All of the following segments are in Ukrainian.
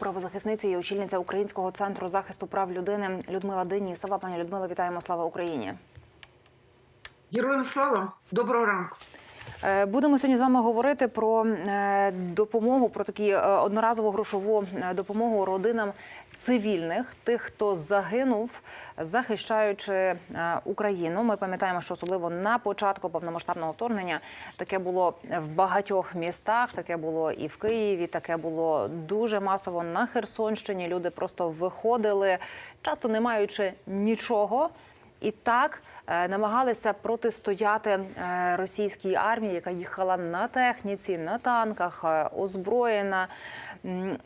Правозахисниця і очільниця Українського центру захисту прав людини Людмила Денісова. Пані Людмила, вітаємо. Слава Україні. Героям слава, доброго ранку. Е, Будемо сьогодні з вами говорити про е, допомогу, про такі е, одноразову грошову допомогу родинам цивільних, тих, хто загинув, захищаючи Україну. Ми пам'ятаємо, що особливо на початку повномасштабного вторгнення таке було в багатьох містах. Таке було і в Києві, таке було дуже масово на Херсонщині. Люди просто виходили, часто не маючи нічого. І так е, намагалися протистояти е, російській армії, яка їхала на техніці, на танках, е, озброєна.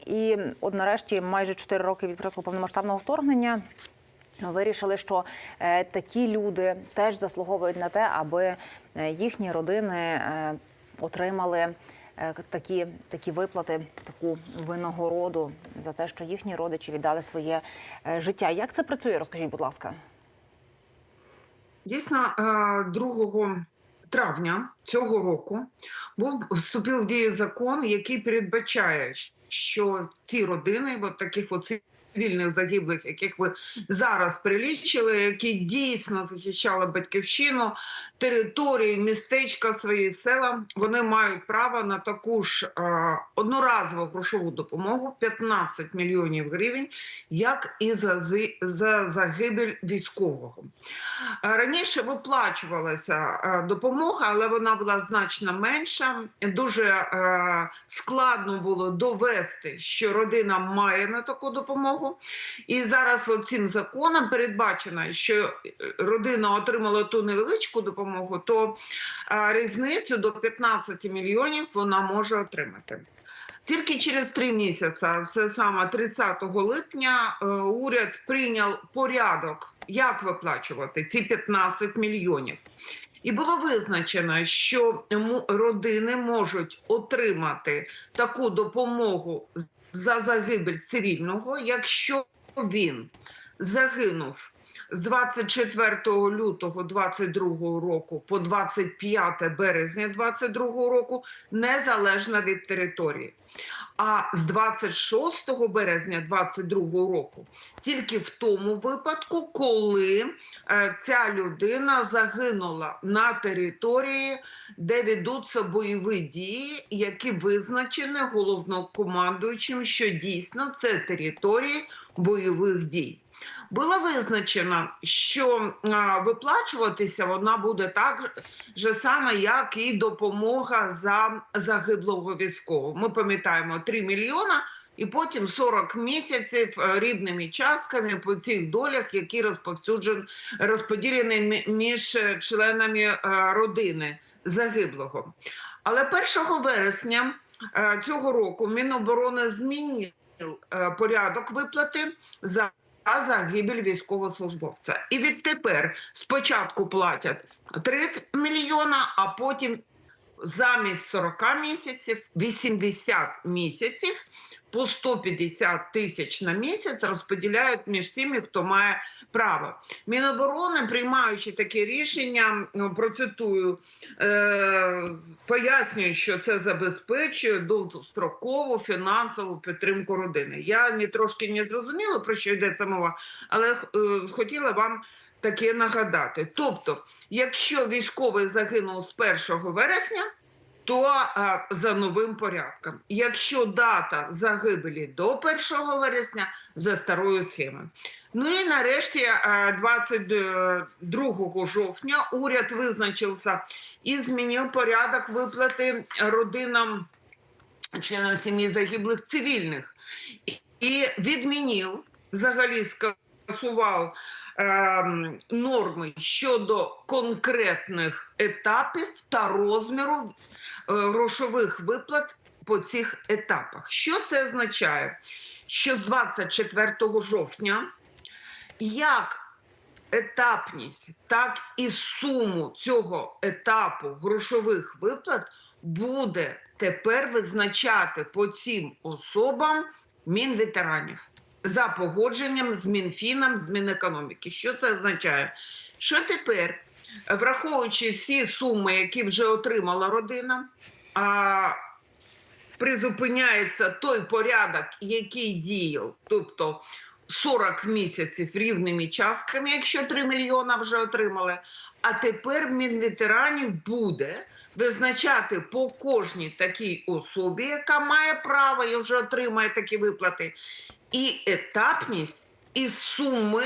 І от нарешті, майже 4 роки від початку повномасштабного вторгнення. Вирішили, що такі люди теж заслуговують на те, аби їхні родини отримали такі, такі виплати, таку винагороду за те, що їхні родичі віддали своє життя. Як це працює? Розкажіть, будь ласка. Дійсно, е, 2 травня цього року був вступив в дію закон, який передбачає, що ці родини, от таких от цивільних загиблих, яких ви зараз перелічили, які дійсно захищали батьківщину, території, містечка, свої села, вони мають право на таку ж е, одноразову грошову допомогу 15 мільйонів гривень, як і за, за загибель військового. Раніше виплачувалася допомога, але вона була значно менша. Дуже е, складно було довести, що родина має на таку допомогу. І зараз цим законом передбачено, що е, родина отримала ту невеличку допомогу, то е, різницю до 15 мільйонів вона може отримати. Тільки через три місяці, це саме 30 липня, е, уряд прийняв порядок, як виплачувати ці 15 мільйонів. І було визначено, що родини можуть отримати таку допомогу за загибель цивільного, якщо він загинув з 24 лютого 22 року по 25 березня 22 року, незалежно від території. А з 26 березня 22 року тільки в тому випадку, коли е, ця людина загинула на території, де ведуться бойові дії, які визначені головнокомандуючим, що дійсно це території бойових дій. Було визначено, що виплачуватися вона буде так же саме, як і допомога за загиблого військового. Ми пам'ятаємо 3 мільйона. І потім 40 місяців е, рівними частками по цих долях, які розповсюджені розподілені між членами е, родини загиблого. Але 1 вересня е, цього року Міноборони змінив порядок виплати за загибель військовослужбовця. І відтепер спочатку платять 30 мільйона, а потім замість 40 місяців 80 місяців по 150 тисяч на місяць розподіляють між тими, хто має право. Міноборони, приймаючи таке рішення, ну, процитую, е, пояснює, що це забезпечує довгострокову фінансову підтримку родини. Я не трошки не зрозуміла, про що йдеться мова, але е, хотіла вам таке нагадати. Тобто, якщо військовий загинув з 1 вересня, то а, за новим порядком. Якщо дата загибелі до 1 вересня, за старою схемою. Ну і нарешті, 22 жовтня, уряд визначився і змінив порядок виплати родинам членам сім'ї загиблих цивільних І- відмінив взагалі скасував норми щодо конкретних етапів та розміру е, грошових виплат по цих етапах. Що це означає? Що з 24 жовтня як етапність, так і суму цього етапу грошових виплат буде тепер визначати по цим особам Мінветеранів за погодженням з Мінфіном, з Мінекономіки. Що це означає? Що тепер, враховуючи всі суми, які вже отримала родина, а призупиняється той порядок, який діяв, тобто 40 місяців рівними частками, якщо 3 мільйона вже отримали. А тепер Мінветеранів буде визначати по кожній такій особі, яка має право і вже отримає такі виплати, і етапність, і суми,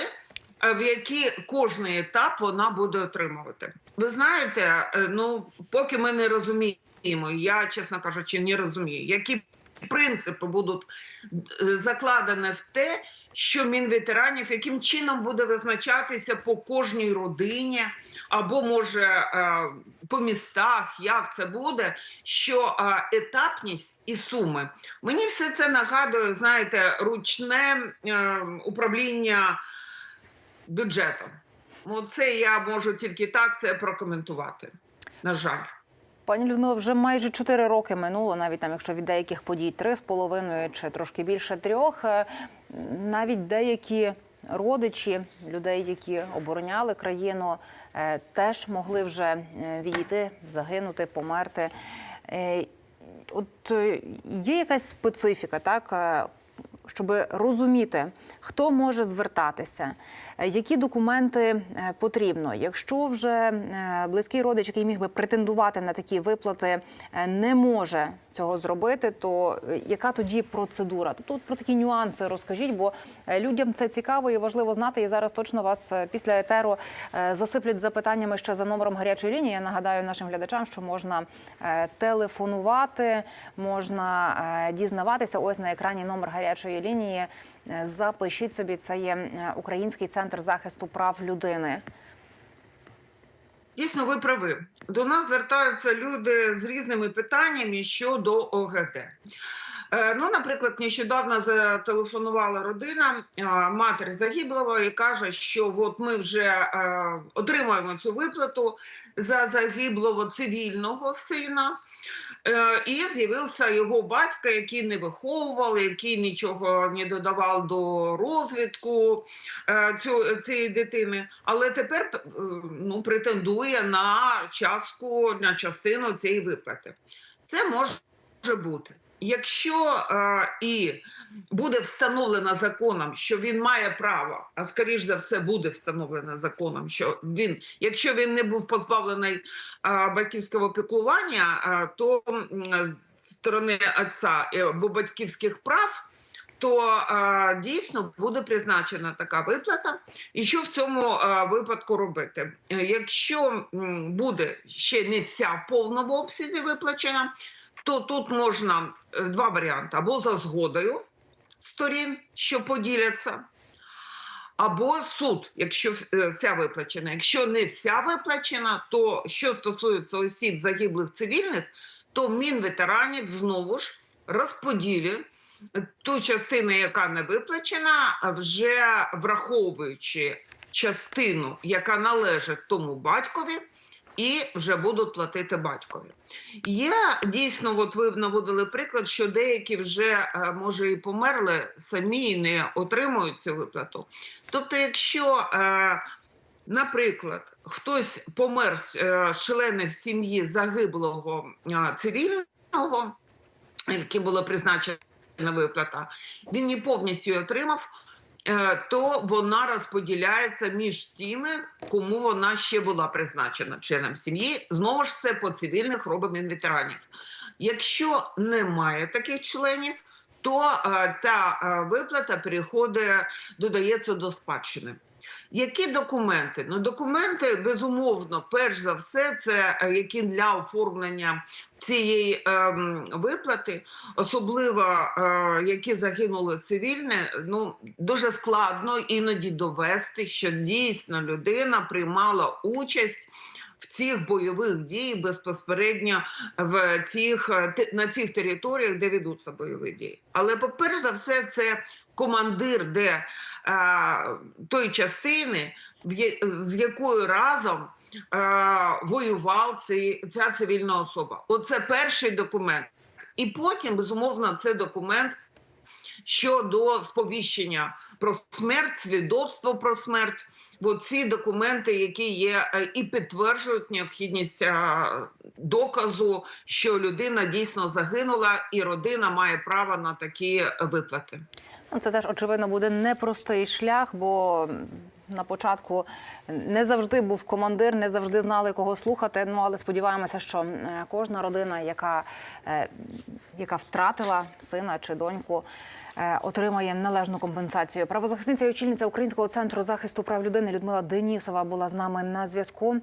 е, в які кожний етап вона буде отримувати. Ви знаєте, е, ну поки ми не розуміємо, я чесно кажучи, не розумію, які принципи будуть е, закладені в те, що Мінветеранів яким чином буде визначатися по кожній родині, або може е, по містах, як це буде, що е, етапність і суми. Мені все це нагадує, знаєте, ручне управління бюджетом. Ну, це я можу тільки так це прокоментувати. На жаль. Пані Людмило, вже майже чотири роки минуло, навіть там, якщо від деяких подій три з половиною чи трошки більше трьох. Е, Навіть деякі родичі людей, які обороняли країну, е, теж могли вже е, відійти, загинути, померти. От є якась специфіка, так? Щоб розуміти, хто може звертатися, е, які документи е, потрібно. Якщо вже е, близький родич, який міг би претендувати на такі виплати, не може цього зробити, то е, яка тоді процедура? От про такі нюанси розкажіть, бо е, людям це цікаво і важливо знати. І зараз точно вас е, після етеру засиплять запитаннями ще за номером гарячої лінії. Я нагадаю нашим глядачам, що можна телефонувати, можна дізнаватися. Ось на екрані номер гарячої лінії. Запишіть собі, це є Український центр захисту прав людини. Дійсно, ви праві. До нас звертаються люди з різними питаннями щодо ОГД. Е, Ну, наприклад, нещодавно зателефонувала родина е, матері загиблого і каже, що от ми вже е, отримуємо цю виплату за загиблого цивільного сина. Е, І з'явився його батько, який не виховував, який нічого не додавав до розвитку е, цю, цієї дитини, але тепер е, ну, претендує на частку, на частину цієї виплати. Це може бути. Якщо е, і буде встановлено законом, що він має право, а скоріш за все буде встановлено законом, що він, якщо він не був позбавлений е, батьківського піклування, е, то з сторони отця е, батьківських прав, то е, дійсно буде призначена така виплата. І що в цьому е, випадку робити? Е, Якщо буде ще не вся в повному обсязі виплачена, то тут можна е, два варіанти: або за згодою сторін, що поділяться, або суд, якщо е, вся виплачена. Якщо не вся виплачена, то що стосується осіб загиблих цивільних, то Мінветеранів знову ж розподілює ту частину, яка не виплачена, вже враховуючи частину, яка належить тому батькові, і вже будуть платити батькові. Є дійсно, от ви наводили приклад, що деякі вже е, може і померли самі і не отримують цю виплату. Тобто, якщо, е, наприклад, хтось помер з е, членів сім'ї загиблого цивільного, яким було призначена виплата, він не повністю отримав. Е, То вона розподіляється між тими, кому вона ще була призначена членом сім'ї. Знову ж це по цивільних робимо ветеранів. Якщо немає таких членів, то е, та е, виплата переходить, додається до спадщини. Які документи? Ну, документи, безумовно, перш за все, це е, які для оформлення цієї ем, виплати, особливо е, які загинули цивільне, ну дуже складно іноді довести, що дійсно людина приймала участь. В цих бойових дій безпосередньо в цих е, на цих територіях, де ведуться бойові дії. Але по перш за все, це командир, де е, тої частини, з якою разом е, воював цей, ця цивільна особа. Оце перший документ. І потім, безумовно, це документ щодо сповіщення про смерть, свідоцтво про смерть. Бо ці документи, які є е, і підтверджують необхідність доказу, що людина дійсно загинула, і родина має право на такі виплати. Це теж очевидно буде непростий шлях, бо на початку не завжди був командир, не завжди знали кого слухати. Ну але сподіваємося, що кожна родина, яка, е, яка втратила сина чи доньку. е, Отримає належну компенсацію. Правозахисниця і очільниця Українського центру захисту прав людини Людмила Денісова була з нами на зв'язку.